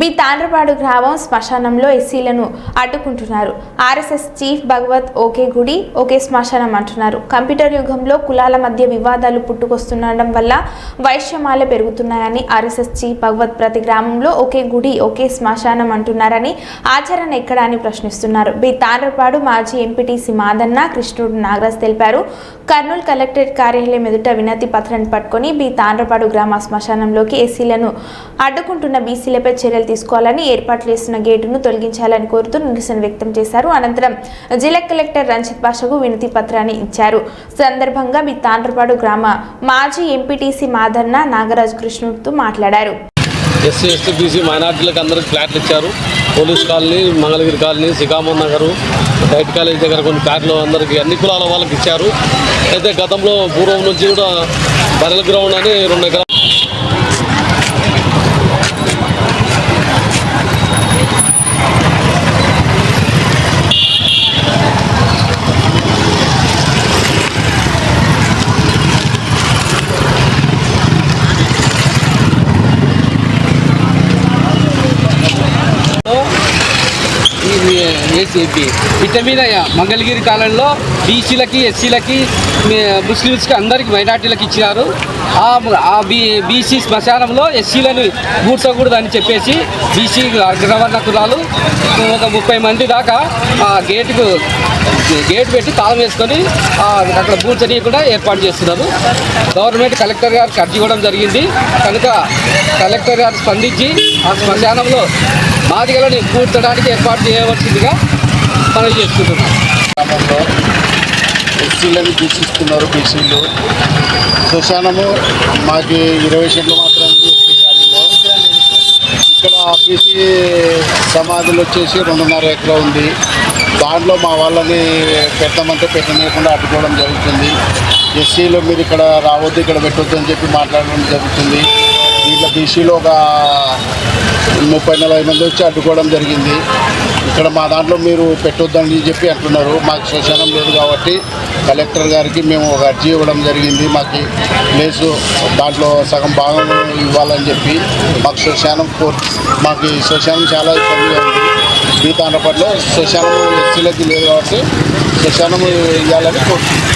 B Tandrapadu గ్రామం శ్మశానంలో ఎస్సీలను అడ్డుకుంటున్నారు. ఆర్ఎస్ఎస్ చీఫ్ భగవత్ ఓకే గుడి ఓకే శ్మశానం అంటున్నారు. కంప్యూటర్ యుగంలో కులాల మధ్య వివాదాలు పుట్టుకొస్తుండడం వల్ల వైషమ్యాలు పెరుగుతున్నాయని ఆర్ఎస్ఎస్ చీఫ్ భగవత్ ప్రతి గ్రామంలో ఒకే గుడి ఒకే శ్మశానం అంటున్నారని ఆచరణ ఎక్కడ అని ప్రశ్నిస్తున్నారు. బి తాండ్రపాడు మాజీ ఎంపీటీసీ మాదన్న కృష్ణుడు నాగరాజ్ తెలిపారు. కర్నూలు కలెక్టరేట్ కార్యాలయం ఎదుట వినతి పత్రాన్ని పట్టుకొని బి తాండ్రపాడు గ్రామ శ్మశానంలోకి ఎస్సీలను అడ్డుకుంటున్న బీసీలపై చర్యలు తీసుకోవాలని ఏర్పాటు చేసిన గేటును తొలగించాలని కోరుతూ నిరసన వ్యక్తం చేశారు. అనంతరం జిల్లా కలెక్టర్ రంజిత్ భాషకు వినతి పత్రాన్ని ఇచ్చారు. సందర్భంగా మీ తాండ్రపాడు గ్రామ మాజీ ఎంపీటీసీ మాధన్న నాగరాజు కృష్ణతో మాట్లాడారు. ఎస్సీ ఎస్టీ బీసీ మైనార్టీలకు అందరికి ఫ్లాట్లు ఇచ్చారు. పోలీస్ కాలనీ మంగళగిరి కాలనీ శ్రీకామం నగరు డైట్ కాలేజ్ దగ్గర కొన్ని ఫ్లాట్లు అందరికీ అన్ని కులాల వాళ్ళకి ఇచ్చారు. అయితే గతంలో పూర్వం నుంచి కూడా బరల గ్రౌండ్ అని రెండు ఎకరాలు ఇది ఏసీపీ ఇట్ల మీద మంగళగిరి కాలంలో బీసీలకి ఎస్సీలకి ముస్లిమ్స్కి అందరికీ మైనార్టీలకు ఇచ్చినారు. ఆ బీ బీసీ శ్మశానంలో ఎస్సీలను కూర్చోకూడదు అని చెప్పేసి బీసీ అగ్రవర్ణ కులాలు ఒక ముప్పై మంది దాకా ఆ గేటుకు గేట్ పెట్టి తాళం వేసుకొని అక్కడ అక్కడ కూడా ఏర్పాటు చేస్తున్నారు. గవర్నమెంట్ కలెక్టర్ గారికి అర్జీ ఇవ్వడం జరిగింది. కనుక కలెక్టర్ గారు స్పందించి ఆ శ్మశానంలో మాదిగలని కూర్చోడానికి ఏర్పాటు చేయవలసిందిగా మనం చేసుకుంటున్నాం. గ్రామంలో ఎస్సీలను దూషిస్తున్నారు బీసీలు. శ్మశానము మాకు ఇరవై సెంట్లు మాత్రం ఇక్కడ బీసీ సమాధులు వచ్చేసి రెండున్నర ఎకరా ఉంది. దాంట్లో మా వాళ్ళని పెట్టమంటే పెట్టనీయకుండా అడ్డుకోవడం జరుగుతుంది. ఎస్సీలో మీరు ఇక్కడ రావద్దు ఇక్కడ పెట్టొద్దు అని చెప్పి మాట్లాడడం జరుగుతుంది. దీంట్లో బీసీలో ఒక ముప్పై నలభై మంది వచ్చి అడ్డుకోవడం జరిగింది. ఇక్కడ మా దాంట్లో మీరు పెట్టొద్దని చెప్పి అంటున్నారు. మాకు శ్మశానం లేదు కాబట్టి కలెక్టర్ గారికి మేము ఒక అర్జీ ఇవ్వడం జరిగింది. మాకు ప్లేసు దాంట్లో సగం భాగం ఇవ్వాలని చెప్పి మాకు శ్మశానం మాకు ఈ శ్మశానం చాలా ఇబ్బందిగా ఉంది. బీతాండ్రపట్లో శ్మశానం ఎస్సీలకి లేదు కాబట్టి శ్మశానం ఇవ్వాలని కోరుతున్నాం.